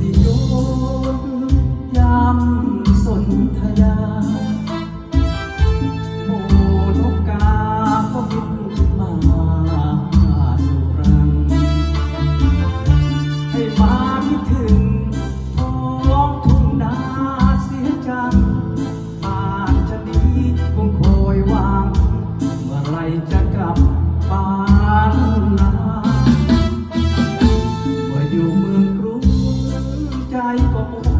ngayon ใจก็มัว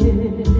it